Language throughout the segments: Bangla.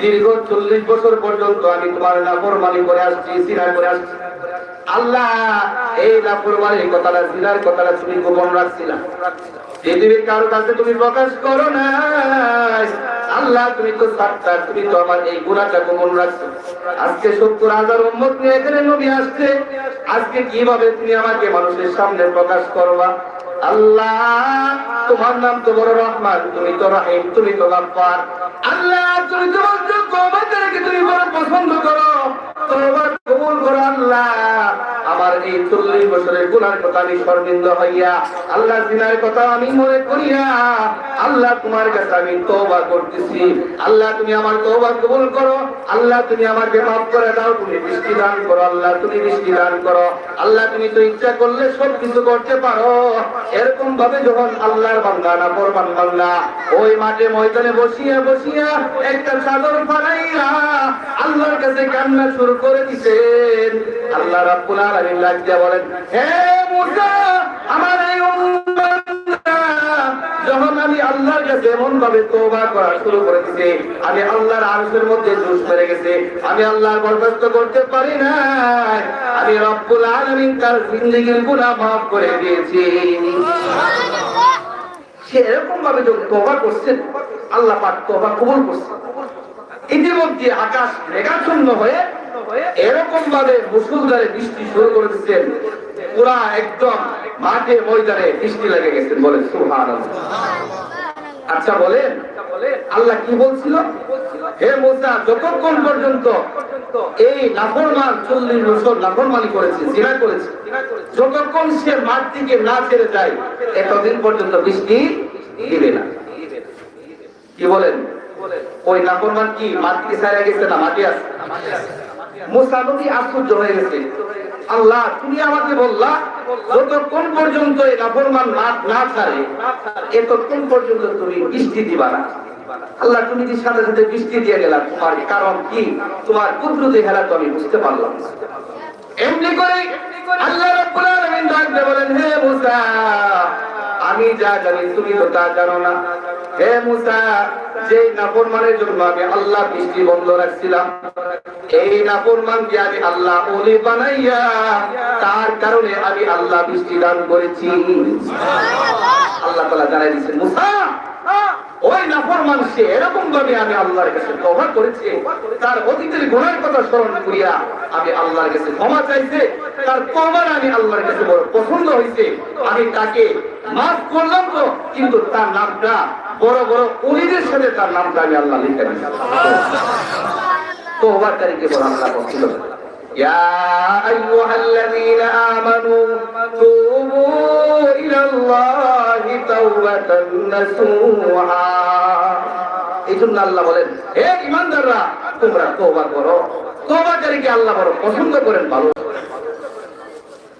দীর্ঘ চল্লিশ বছর পর্যন্ত আমি তোমার নাফরমানি করে আসছি, সিনা করে আসছি। আল্লাহ, এই নাফরমানির কথাটা, সিনার কথাটা তুমি গোপন রাখছিলাম পৃথিবীর কারও কাছে তুমি প্রকাশ করো না আল্লাহ, তুমি তো তুমি তো আমার এই গুণাটা গোপন রাখছো। আজকে সত্তর হাজার উম্মত নিয়ে এখানে নবী আসছে। আজকে কীভাবে তুমি আমাকে মানুষের সামনে প্রকাশ করবা? আল্লাহ, তোমার নাম তো বড় রহমান, তুমি তো রাহিম, তুমি তো আল্লাহ, তুমি তো তুমি বড় পছন্দ করো। কবুল করো আল্লাহ। আমার এই চল্লিশ বছরের গুনার কথা আমি সর্বিন্দ হইয়া, আল্লাহ কথা আমি মনে করিয়া, আল্লাহ তোমার কাছে আমি তওবা করতেছি। আল্লাহ, তুমি আমার তওবা কবুল করো। আল্লাহ, তুমি আমাকে মাফ করে দাও। তুমি বৃষ্টি দান করো, আল্লাহ, তুমি বৃষ্টি দান করো। আল্লাহ, তুমি তো ইচ্ছা করলে সব কিছু করতে পারো। এরকম ভাবে যখন আল্লাহর বান্দা না কোরবান বান্দা, ওই মাঠে ময়দানে বসিয়া বসিয়া একটা চাদর ফালাইয়া আল্লাহর কাছে কান্না শুরু করে দিতেন। আল্লাহ রাব্বুল আলামিন লাগিয়া বলেন, হে মুসা, আমার এই যখন আমি আল্লাহর কাছে এমন ভাবে তওবা করা শুরু করে দিতে আমি আল্লাহর আরশের মধ্যে জুস মেরে গেছে, আমি আল্লাহর বরখাস্ত করতে পারি না আমি রব্বুল আলামিন তার জিন্দেগীর গুনাহ মাফ করে দিয়েছি। সে এরকম ভাবে তওবা করছেন আল্লাহ পাক তওবা কবুল করছেন ইতিমধ্যে আকাশ মেঘাচ্ছন্ন হয়ে এরকম ভাবে মুসুলধারে বৃষ্টি শুরু করে দিচ্ছেন পুরা একদম মাঠে ময়দানে বৃষ্টি লেগে গেছেন বলে সুহান আচ্ছা বলেন। আল্লাহ কি বলছিল? হে মোসা, যতক্ষণ পর্যন্ত এই নাফরমান চল্লিশ বছর নাফরমানি করেছে, জিনা করেছে, যতক্ষণ সে মাঠ থেকে না ছেড়ে যায়, এতদিন পর্যন্ত বৃষ্টি দিবে না। কি বলেন? ওই নাফরমান কি থেকে ছাড়া গেছে না মাটি আছে? মুসা নবী আশ্চর্য হয়ে গেছে। আল্লাহ, তুমি আমাকে বললা, যতক্ষণ পর্যন্ত এই নাফরমান মাঠ না ছাড়ে, এতক্ষণ পর্যন্ত তুমি বৃষ্টি দিবা না। আল্লাহ, তুমি যে সাথে সাথে বৃষ্টি দিয়ে গেলা, তোমার কারণ কি? তোমার কুদ্রু হেলা তো আমি বুঝতে পারলাম এমনি করে আল্লাহ রাব্বুল আলামিন ডাকতে বলেন, হে মুসা আমি যা জানি তুমি তো তা জানো না। হে মুসা যে নাফরমানের জন্য আমি আল্লাহ বৃষ্টি বন্ধ রাখছিলাম, এই নাফরমানকে আমি আল্লাহ ওলি বানাইয়া, তার কারণে আমি আল্লাহ বৃষ্টি দান করেছি। আল্লাহ তাআলা জানাই দিয়েছেন, মুসা, ওই নাফরমান সে এরকম ভাবে আমি আল্লাহর কাছে তওবা করেছে। তার অতীতের গুনার কথা স্মরণ করিয়া আমি আল্লাহর কাছে ক্ষমা চাইছে। তার তওবার আমি আল্লাহর কাছে বড় পছন্দ হইছে। আমি তাকে মাফ করলাম তো কিন্তু তার নামটা বড় বড় উলিদের সাথে তার নামটা আমি আল্লাহ লিখে দিয়েছি তওবাকারীকে বড় আল্লাহ পছন্দ করে يا أيها الذين آمنوا توبوا إلى الله توبة نصوحا এই জন্য আল্লাহ বলেন হে ইমানদাররা তোমরা তোবা করো তোবাকারীকে আল্লাহ বড় পছন্দ করেন ভালো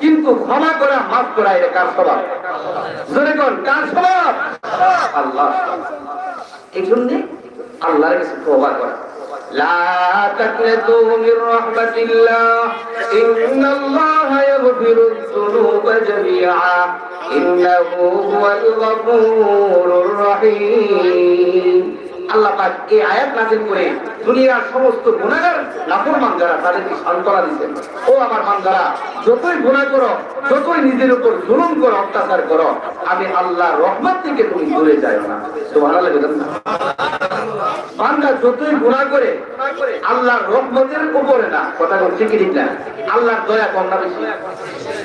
কিন্তু ক্ষমা করে, মাফ করা, এটা কার স্বভাব? জোরে কোন, কার স্বভাব? আল্লাহ। এই জন্য আল্লাহর কাছে তোবা করা। লা আল্লাহ পাক এই আয়াত নাযিল করে দুনিয়ার সমস্ত গুনাহগার নাফরমান যারা, তাদেরকে সান্ত্বনা দিতেন ও আমার বান্দারা, যতই গুনাহ করো, যতই নিজের উপর জুলুম করো, অত্যাচার করো, আমি আল্লাহর রহমত থেকে তুমি দূরে যাও না। সুবহানাল্লাহ বলেন না? বান্দা যতই গুনাহ করে, আল্লাহর রহমতের উপরে না। কথা কোন ঠিক ঠিক না? আল্লাহর দয়া কম না বেশি?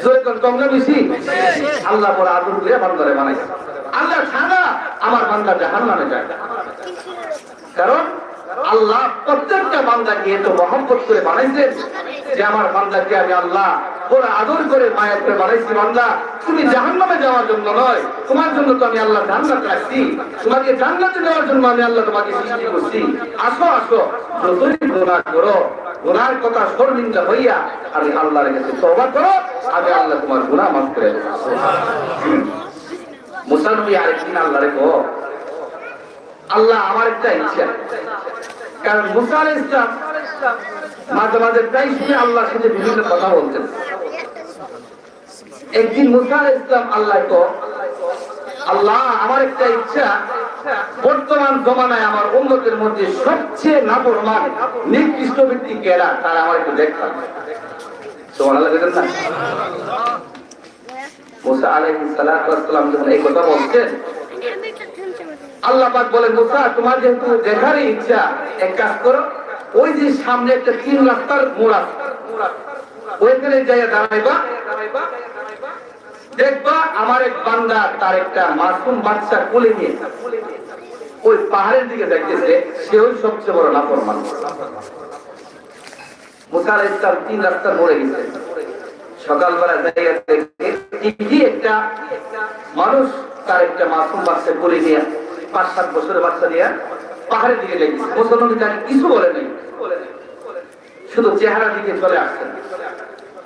দয়া কম না বেশি? আল্লাহ বড় আদর করে বান্দারে বানাইছে আল্লাহ ছাড়া আমার বান্দা জাহান্নামে যায় কারণ আল্লাহ প্রত্যেকটা বান্দাকে এত মহব্বত করে বানাইছেন যে আমার বান্দাকে আমি আল্লাহ বড় আদর করে মায়ের করে বানাইছি বান্দা। তুমি জাহান্নামে যাওয়ার জন্য নয়, তোমার জন্য তো আমি আল্লাহ জান্নাত রাখছি তোমাকে জান্নাতে যাওয়ার জন্য আমি আল্লাহ তোমাকে সৃষ্টি করছি। আসো আসো, যতই গুনাহ করো গুনার কথা শর্মিন্দা হইয়া আমি আল্লাহর কাছে তওবা করো, আমি আল্লাহ তোমার গুনাহ মাফ করে দেব। মুসানবী আরেকদিন আল্লাহ রেখো আল্লাহ আমার একটা ইচ্ছা। কারণ মুসা আলাইহিস ইসলাম মাঝে মাঝে প্রায় শুনে আল্লাহর সাথে বিভিন্ন কথা বলতেন। একদিন মুসা আলাইহিস ইসলাম আল্লাহ তো আল্লাহ আমার একটা ইচ্ছা, বর্তমান জমানায় আমার উন্নতের মধ্যে সবচেয়ে নাফরমান নির্দিষ্ট ব্যক্তি কেরা তারা আমার একটু দেখতাম মুসা ওয়াস সালাম যখন এই কথা বলছেন আল্লাহ পাক বলেন, মুসা, তোমার যেহেতু দেখারই ইচ্ছা, এক কাজ করো, ওই যে সামনে একটা তিন রাস্তার মোড় ওইখানে যাইয়া দাঁড়াইবা। দেখবা আমার এক বান্দা, তার একটা মাসুম বাচ্চা কোলে নিয়ে, ওই পাহাড়ের দিকে দেখতেছে, সে ওই সবচেয়ে বড় নাফরমান মুসা আলাইহিস সালাম তিন রাস্তার মোড়ে গেছে। সকালবেলা যাইয়া দেখে একটা মানুষ তার একটা মাসুম বাচ্চা কোলে নিয়ে পাঁচ, সাত বছরের বাচ্চা নিয়ে পাহাড়ের দিকে লেগেছে মুসলমান কিছু বলে নাই। শুধু চেহারা দিকে চলে আসছেন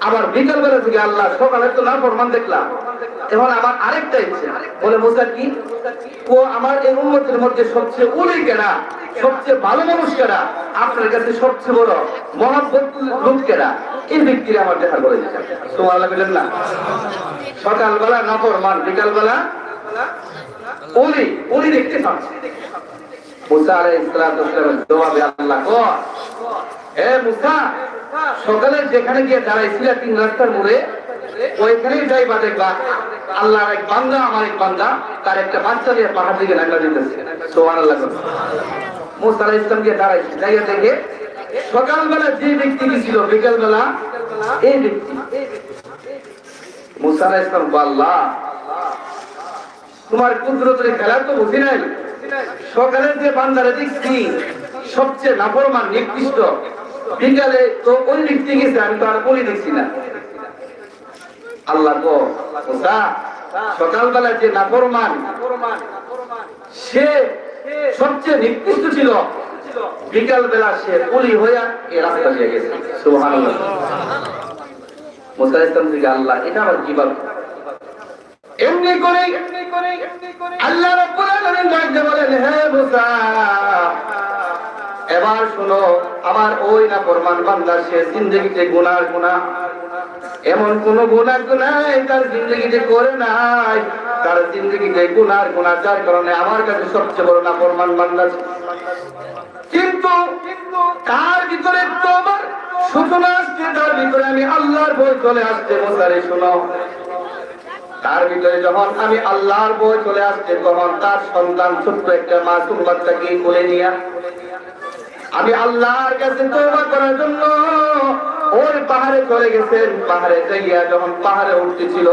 আবার বিকাল বেলা থেকে আল্লাহ সকালে তো না ফরমান দেখলাম। এখন আমার আরেকটা ইচ্ছে। বলে মোসা কি? ও আমার এই উন্মতের মধ্যে সবচেয়ে উলি কেনা সবচেয়ে ভালো মানুষ কেনা আপনার কাছে সবচেয়ে বড় মহাব্বত লোক এই ব্যক্তির আমার দেখা করে দিচ্ছেন তোমার লাগলেন না? সকালবেলা নাফরমান, বিকালবেলা ওলি ওলি দেখতে পাচ্ছি বাচ্চা দিয়ে পাহাড় দিকে নাঙ্গা দিতেছে। সোমান আল্লাহ মুসা আলাইহিস সালাম গিয়ে দাঁড়াইছে। দেখে সকালবেলা যে ব্যক্তি ছিল বিকালবেলা এই ব্যক্তি। মুসা আলাইহিস সালাম আল্লাহ তোমার কুদরতের খেলা তো বুঝি নাই? সকালে যে বান্দারে দেখছি, সবচেয়ে নাফরমান নিকৃষ্ট, বিকালে তো ওই ব্যক্তি গেছে, আমি তো আর বলি দেখছি না। আল্লাহ সকালবেলা যে নাফরমান সে সবচেয়ে নিকৃষ্ট ছিল। বিকাল বেলা সে পুলি হইয়া এ রাস্তা দিয়ে গেছে। সুবহানাল্লাহ। মুসা থেকে আল্লাহ, এটা আবার কি এমনি করে আল্লাহ বলেন, হে এবার শোনো, আমার ওই না ফরমান বান্দা, সে জিন্দগিতে গুনার গুনাহ। এমন কোন গুনাহ গুনাহ তার জিন্দগিতে করে নাই। তার জিন্দগিতে গুনার গুনাহ, যার কারণে আমার কাছে সবচেয়ে বড় না ফরমান বান্দা কিন্তু তার ভিতরে তোমার সূচনা আসছে, তার ভিতরে আমি আল্লাহর বই চলে আসছে মোসারে শোনো। তার ভিতরে যখন আমি আল্লাহর বই চলে আসছে, তখন তার সন্তান ছোট্ট একটা মাসুম বাচ্চাকে কোলে নিয়ে আমি আল্লাহর কাছে তওবা করার জন্য ওই পাহাড়ে চলে গেছেন পাহাড়ে যাইয়া যখন পাহাড়ে উঠতেছিল,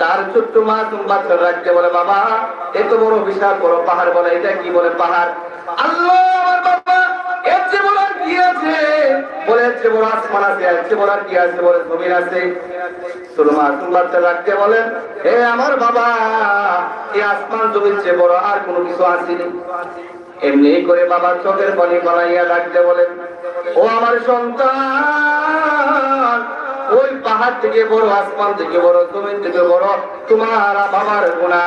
তার ছোট্ট মাসুম বাচ্চা রাখতে বলে, বাবা, এত বড় বিশাল বড় পাহাড় বলে, এটা কি বলে পাহাড়? আল্লাহ, আমার বাবা, এর বলার জমিন রাখতে আমার বাবা এই আসমান জমির চেয়ে বড় আর কোনো কিছু আসেনি। এমনি করে বাবার চোখের পানি বানাইয়া ডাকতে বলেন, ও আমার সন্তান পাহাড় থেকে বড়, আসমান থেকে বড়, জমিন থেকে বড়, তোমার বাবার গুণা।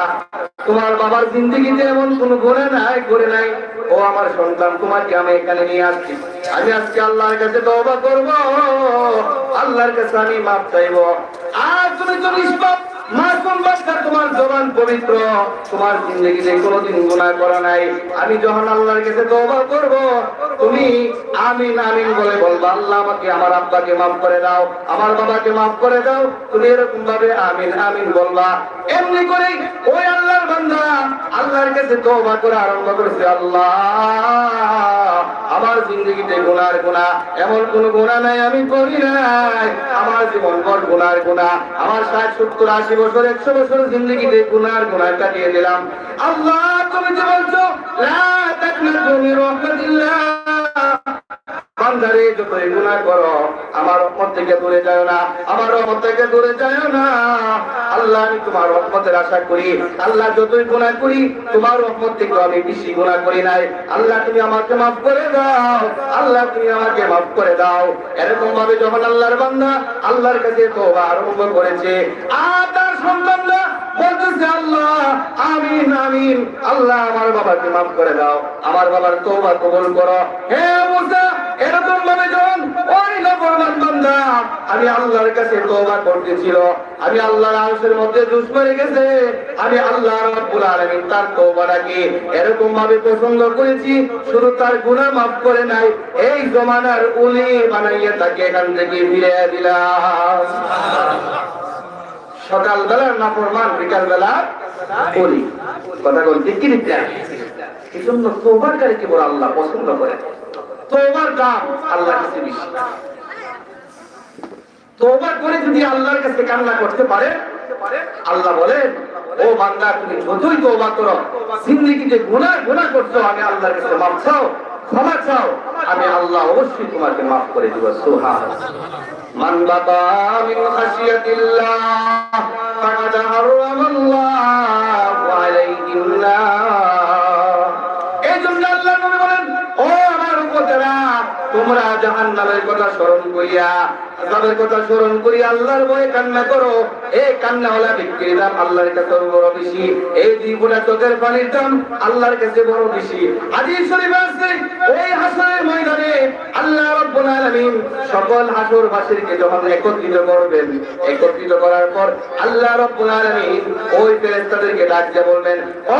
তোমার বাবার জিন্দগিতে এমন কোন গুণে নাই করে নাই। ও আমার সন্তান, তোমাকে আমি এখানে নিয়ে আসছি। আমি আজকে আল্লাহর কাছে দবা করব। আল্লাহর কাছে আমি মাপ চাইব। আর তুমি তো নিষ্পাপ। আমি যখন আল্লাহর কাছে করব, তুমি আমিন আমিন বলে বলবা, আল্লাহ, আমাকে, আমার আব্বাকে মাফ করে দাও, আমার বাবাকে মাফ করে দাও। তুমি এরকম ভাবে আমিন আমিন বলবা। এমনি করে ওই আল্লাহর বান্দা আল্লাহর কাছে তওবা করে আরম্ভ করেছে, আল্লাহ। আমার জিন্দগিতে গুনার গুনাহ, এমন কোন গোনা নাই, আমি করি নাই। আমার জীবন ভর গুনার গোনা আমার ষাট, সত্তর, আশি বছর, একশো বছর জিন্দগিতে গুনার গুনাহ কাটিয়ে দিলাম। আল্লাহ, তুমি যে বলছো মির রাহমাতিল্লাহ বান্দারে যতই গুনাহ করো, আমার রহমত থেকে দূরে যায় না, আমার রহমত থেকে দূরে যায় না। আল্লাহ, আমি তোমার রহমতের আশা করি। আল্লাহ, যতই গুনাহ করি, তোমার রহমত থেকে আমি বেশি গুনাহ করি নাই। আল্লাহ, তুমি আমাকে মাফ করে দাও। আল্লাহ, তুমি আমাকে মাফ করে দাও। এরকম ভাবে যখন আল্লাহর বান্দা আল্লাহর কাছে তোবা আরম্ভ করেছে, আর তার বলতেছে, আল্লাহ, আমিন আমিন। আল্লাহ, আমার বাবাকে মাফ করে দাও। আমার বাবার তোবা কবুল করো। হে মুসা এরকম ভাবে যখন ওই নবরমান বান্দা। আমি আল্লাহর কাছে তোবা করতেছিল। আমি আল্লাহর আরশের মধ্যে দুশ্মনে গেছে। আমি আল্লাহ রাব্বুল আলামিন তার তোবাটাকে এরকম ভাবে পছন্দ করেছি। শুধু তার গুনাহ মাফ করে নাই, এই জমানার উলি বানাইয়া তাকে এখান থেকে ফিরে দিলাম। সকাল বেলা নাফরমান বিকাল বেলা করি কথা বলতে কি এই জন্য তোবারকারীকে বড় আল্লাহ পছন্দ করে? তোমার দাম আল্লাহর কাছে করে যদি আল্লাহর কাছে কান্না করতে পারে, আল্লাহ বলেন ও বান্দা, তুমি যতই তোবা করো, জিন্দিগিতে গুণা গুণা করছ, আমি আল্লাহর কাছে মাফ চাও, ক্ষমা চাও, আমি আল্লাহ অবশ্যই তোমাকে মাফ করে দিব সুহা মান বাবা মিন খাশিয়াতিল্লাহ, ফাকাদ হারামাল্লাহু আলাইহিন নার। জাহান্নামের কথা স্মরণ করিয়া আযাবের কথা স্মরণ করি আল্লাহর ভয়ে কান্না করো। এই কান্না ওলা বিক্রির দাম আল্লাহর কাছে বড় বেশি। এই দুই ফোঁটা চোখের পানির দাম আল্লাহর কাছে বড় বেশি। শরীফে আছে, ওই হাসরের ময়দানে আল্লাহ রাব্বুল আলামিন সকল যখন একত্রিত করবেন, একত্রিত করার পর আল্লাহ রাব্বুল আলামিন ওই ফেরেশতাদেরকে ডাক দিয়ে বলবেন, ও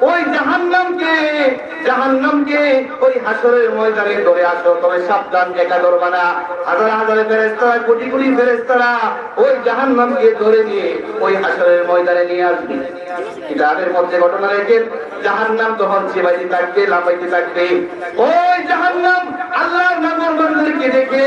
ওই জাহান্নামকে জাহান্নামকে ওই হাসরের ময়দানে ধরে আসো। তবে সাবধান, একা করবা না। হাজার হাজার ফেরেশতারা, কোটি কোটি ফেরেশতারা ওই জাহান্নামকে ধরে নিয়ে ওই হাসরের ময়দানে নিয়ে আসবে। কিতাবের মধ্যে ঘটনা রেখে জাহান্নাম তখন সেবাইতে থাকবে, লাফাইতে থাকবে। ওই জাহান্নাম আল্লাহর নামর মানুষদেরকে দেখে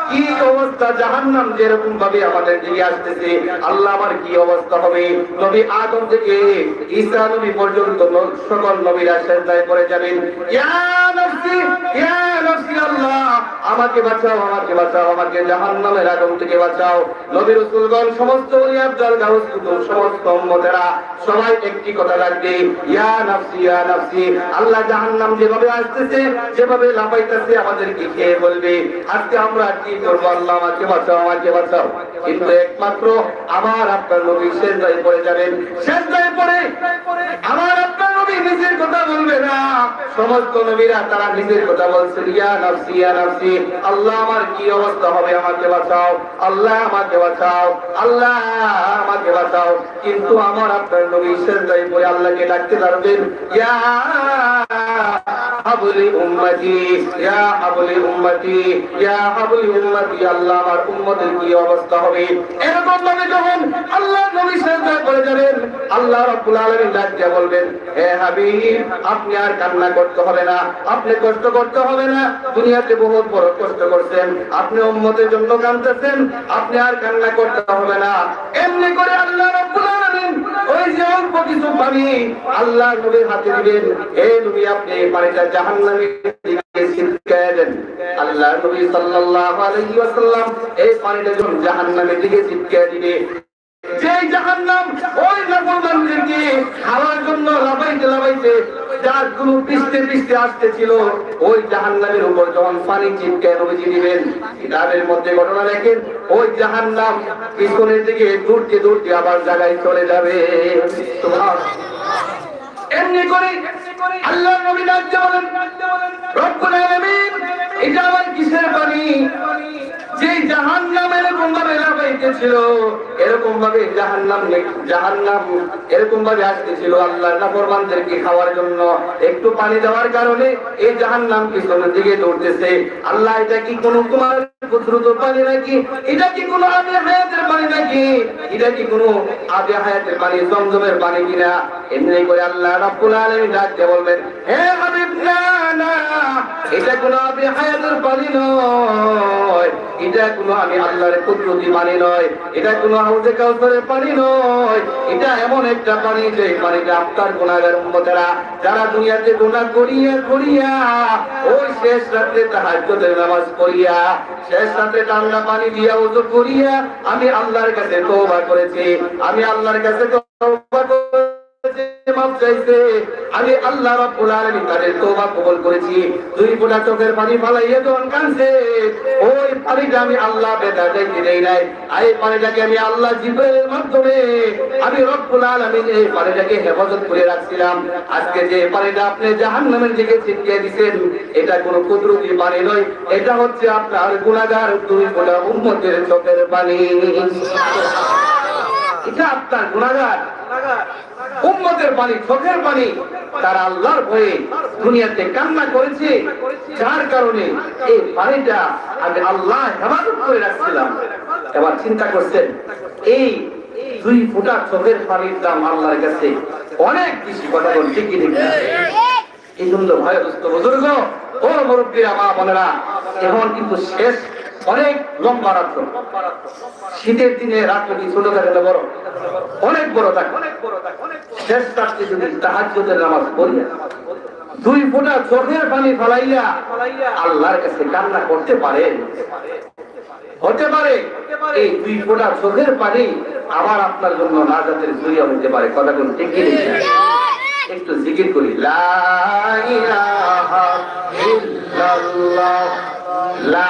কি অবস্থা জাহান্নাম? যেরকম ভাবে আমাদের দিকে আসতেছে, আল্লাহ আমার কি অবস্থা হবে? নবী আদম থেকে ঈসা নবী পর্যন্ত সকল নবীরা সেজদায় পড়ে যাবেন। ইয়া নাফসি ইয়া নাফসি আল্লাহ, আমাকে বাঁচাও আমাকে বাঁচাও, আমাকে জাহান্নামের আগুন থেকে বাঁচাও। নবী রাসূলগণ, সমস্ত সমস্ত উম্মতেরা সবাই একটি কথা রাখবে। ইয়া নাফসি ইয়া নাফসি, আল্লাহ জাহান্নাম যেভাবে আসতেছে, যেভাবে লাফাইতেছে, আমাদেরকে খেয়ে বলবে। আজকে আমরা কি করব, আল্লাহ আমাকে বাঁচাও আমাকে বাঁচাও। কিন্তু একমাত্র আমার আপনার নবী শেষদায় পড়ে যাবেন। শেষদায় পড়ে আমার আপনার নবী নিজের কথা বলবে না। সমস্ত নবীরা তারা নিজের কথা বলছে ইয়া নাফসি ইয়া নাফসি, আল্লাহ আমার কি অবস্থা হবে? আমাকে বাঁচাও, আল্লাহ আমাকে বাঁচাও, আল্লাহ আমাকে বাঁচাও। কিন্তু আমার আপনার নবী শেষদায় পড়ে আল্লাহকে ডাকতে পারবেন, ইয়া হাবলি উম্মতি, ইয়া হাবলি উম্মতি, ইয়া হাবলি আপনি আর কান্না করতে হবে না, আপনি কষ্ট করতে হবে না, দুনিয়াতে বহুত বড় কষ্ট করছেন, আপনি উম্মতের জন্য কাঁদতেছেন, আপনি আর কান্না করতে হবে না। এমনি করে আল্লাহ ওই যে অল্প কিছু পানি আল্লাহ নবীর হাতে দিবেন এই নবী, আপনি পানিটা দেন আল্লাহ ওই নাফরমানদেরকে খাওয়ার জাহান্নামের উপর যখন পানি চিপকে নবীজি দিবেন, কিতাবের মধ্যে ঘটনা দেখেন, ওই জাহান্নাম পিছনের দিকে দূরতে দূরতে আবার জায়গায় চলে যাবে। এমনি করে আল্লাহ নবী বলেন, রব্বুল আলামিন, এটা কিসের যে এরকম ভাবে এরকম ভাবে জাহান্নাম জাহান্নাম এরকম ভাবে আসতেছিল আল্লাহ নাফরমানদেরকে খাওয়ার জন্য। একটু পানি দেওয়ার কারণে এই জাহান্নাম পিছনের দিকে দৌড়তেছে। আল্লাহ এটা কি কোন তোমার এটা কোন আমি আল্লাহর কুদরতি পানি নয়। এটা কোন হাউজে কাউসারের পানি নয়। এটা এমন একটা পানি যে পানিটা আপনার গুনাহগার উম্মতেরা যারা দুনিয়াতে গুনাহ করিয়া করিয়া ওই শেষ রাত্রে তাহাজ্জুদের নামাজ পড়িয়া সাথে পানি করিয়া আমি আল্লাহর কাছে তওবা করেছি। আমি আল্লাহর কাছে আমি আল্লাহ তাদের তওবা কবুল করেছি। দুই ফোঁটা চোখের পানি ফালাইয়া যখন কাঁদছে ওই পানিটা আমি আল্লাহ বেদা যাইতে দেই নাই। এই পানিটাকে আমি আল্লাহ জিব্রাইলের মাধ্যমে আমি রব্বুল আলামিন এই পানিটাকে হেফাজত করে রাখছিলাম। আজকে যে পানিটা আপনি জাহান্নামের দিকে ছিটিয়ে দিবেন এটা কোনো কুদরতি পানি নয়। এটা হচ্ছে আপনার গুনাহগার দুই ফোঁটা উম্মতের চোখের পানি। এটা আপনার গুনাহগার উম্মতের পানি চোখের পানি তারা আল্লাহর ভয়ে দুনিয়াতে কান্না করেছে যার কারণে এই পানিটা আমি আল্লাহ হেফাজত করে রাখছিলাম এবার চিন্তা করছেন, এই দুই ফুটা চোখের পানির দাম আল্লাহর কাছে অনেক বেশি কথা বলছে কি? এই জন্য ভয় দুস্থ বুজুর্গ, ও মুরব্বীরা, মা বোনেরা এখন কিন্তু শেষ অনেক লম্বা রাত্র শীতের দিনে রাত্র কি ছোট থাকে না বড়? অনেক বড় থাকে। শেষ রাত্রে যদি তাহাজ্জুদের নামাজ পড়িয়া দুই ফোঁটা চোখের পানি ফলাইয়া আল্লাহর কাছে কান্না করতে পারে? হতে পারে। এই দুই ফোঁটা চোখের পানি আবার আপনার জন্য নাজাতের জুড়িয়া হতে পারে। কথা কোন ঠিক একটু জিকির করি। লা লা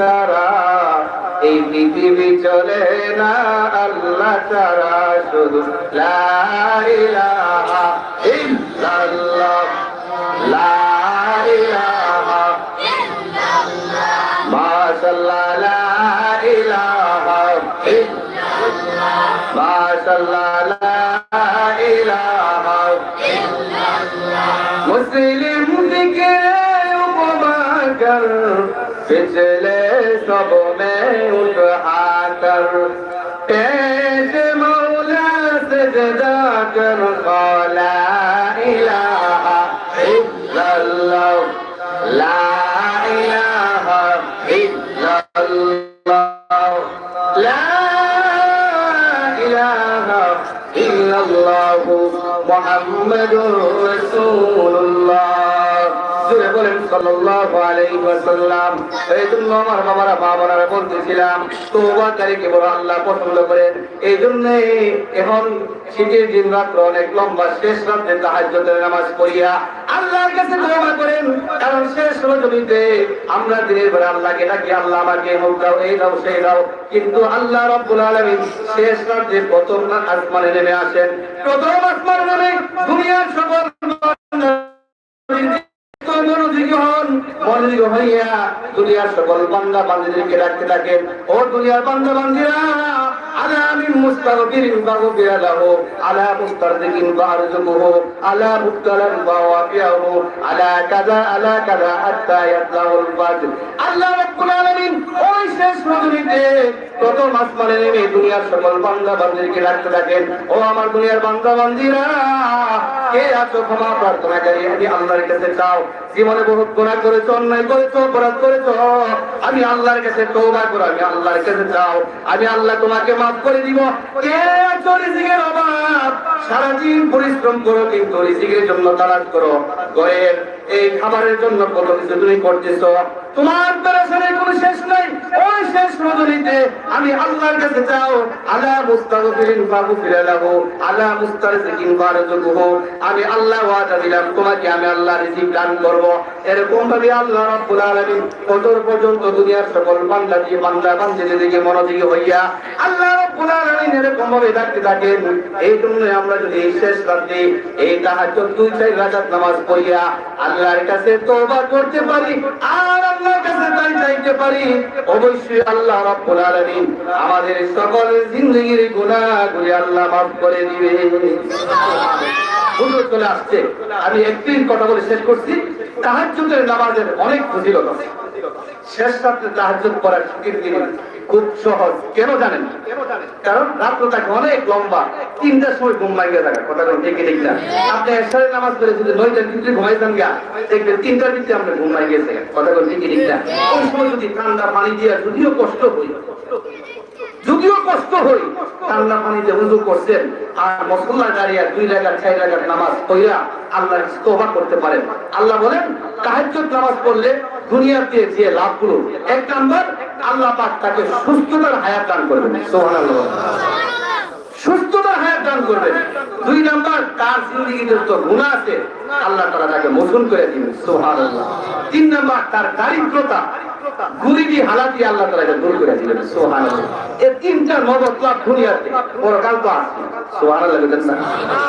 সারা এই পৃথিবী চলে না আল্লাহ ছাড়া শুধু লা ইলাহা ইল্লাল্লাহ। লা ইলাহা মাশাআল্লাহ লা ইল্লাল্লাহ। মাশাআল্লাহ লা ইলাহা মুসলিম দিকে উপমা কর। पिछले सब में उठा कर पेश मौला सजदा कर ला इलाहा इल्लल्लाह ला इलाहा इल्लल्लाह ला इलाहा इल्लल्लाह मुहम्मदुर আল্লাহর শেষ আমরা দিনের বেলা আল্লাহকে ডাকি, আল্লাহ আমাকে হোক দাও, এই দাও, সেই দাও। কিন্তু আল্লাহ রাব্বুল আলামিন শেষ রাতে প্রথম আসমানে নেমে আসেন। প্রথম আসমানে নেমে দুনিয়ার সকল দুনিয়ার সকল বান্দা বান্দিদেরকে ডাকতে থাকেন ও বান্দিরা আলা মিন নেমে সকল বান্দা বান্দিদেরকে ডাকতে থাকেন ও আমার দুনিয়ার বান্দা বান্দিরা কে আছো ক্ষমা প্রার্থনাকারী আমি আল্লাহর কাছে চাও। জীবনে বহুত গুনাহ করেছ, অন্যায় করেছ, অপরাধ করেছ। আমি আল্লাহর কাছে তওবা করো, আমি আল্লাহর কাছে চাও আমি আল্লাহ তোমাকে মাফ করে দিব। সারাদিন পরিশ্রম করো, কিন্তু রিজিকের জন্য তালাশ করো। এই খাবারের জন্য কত কিছু তুমি করতেছো। তোমার পেরেশানের কোনো শেষ নাই, ওই শেষ রজনীতে আমি আল্লাহর কাছে চাও। আলা মুস্তাগফিরিন ফাগফির লাহু, আলা মুস্তারজিকিন ফারজুকুহু আমি আল্লাহ ওয়াদা দিলাম, তোমাকে আমি আল্লাহ রিজিক দান করব। এরকম ভাবে আল্লাহ রাব্বুল আলামিন কতর পর্যন্ত দুনিয়ার সকল বান্দা দিয়ে বান্দা বান্দিদের দিকে মনোযোগী হইয়া আল্লাহ রাব্বুল আলামিন এরকম ভাবে ডাকতে থাকেন। এই জন্য আমরা যদি শেষ রাতে এই তাহাজ্জুদ দুই, চার রাকাত নামাজ পড়িয়া আল্লাহর কাছে তওবা করতে পারি, আর আল্লাহর কাছে তাই চাইতে পারি, অবশ্যই আল্লাহ রাব্বুল আলামিন আমাদের সকল জিন্দগির গুনাহগুলি আল্লাহ মাফ করে দিবে। হুজুর চলে আসছে। আমি একদিন কথা বলে শেষ করছি। তাহার জন্য নামাজের অনেক ফজিলত আছে। শেষ রাত্রে তাহাজুদ করার ঝুঁকির দিন খুব সহজ। কেন জানেন? কারণ রাত্র তাকে অনেক লম্বা তিনটার সময় ঘুম ভাঙিয়ে থাকে। কথা বলুন দেখে দেখলাম আপনি এসারে নামাজ করে যদি নয়টার ভিতরে ঘুমাইতেন গা, দেখবেন তিনটার ভিতরে আমরা ঘুম ভাঙিয়েছে কথা বলুন দেখে দেখলাম ওই সময় যদি ঠান্ডা পানি দিয়ে যদিও কষ্ট হই যদিও কষ্ট হই ঠান্ডা পানিতে উজু করছেন, আর মসল্লা দাঁড়িয়ে দুই রাকাত, চার রাকাত নামাজ পড়িয়া আল্লাহর তোবা করতে পারেন। আল্লাহ বলেন, তাহাজ্জুদ নামাজ পড়লে দুনিয়াতে যে লাভগুলো, এক নাম্বার, আল্লাহ পাক তাকে সুস্থতার হায়াত দান করবেন। সুবহানাল্লাহ। সুস্থতার হায়াত দান করবেন। দুই নাম্বার, তার জিন্দগিতে যত গুণা আছে, আল্লাহ তারা তাকে মোচন করে দিবেন। সুবহানাল্লাহ। তিন নাম্বার, তার দারিদ্রতা গরিবি হালাতি আল্লাহ তাআলা দূর করে দিলেন। সোহান এই তিনটার মদত লাভ দুনিয়াতে। পরকাল তো আছে। সোহান আল্লাহ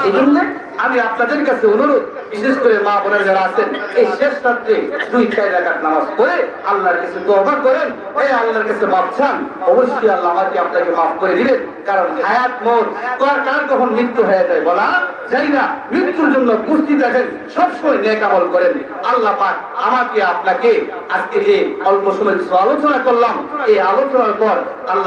এই জন্য আমি আপনাদের কাছে অনুরোধ, বিশেষ করে মা বোনের যারা আছেন, এই শেষ রাত্রে দুই চার নামাজ পড়ে আল্লাহর কাছে তওবা করেন। এই আল্লাহর কাছে মাপ চান। অবশ্যই আল্লাহ আমাকে আপনাকে মাফ করে দিবেন। কারণ হায়াত মোর কার কার কখন মৃত্যু হয়ে যায় বলা? যাই না। মৃত্যুর জন্য কুস্তি দেখেন, সবসময় নেক আমল করেন। আল্লাহ পাক আমাকে আপনাকে আজকে যে অল্প সময় আলোচনা করলাম, এই আলোচনার পর আল্লাহ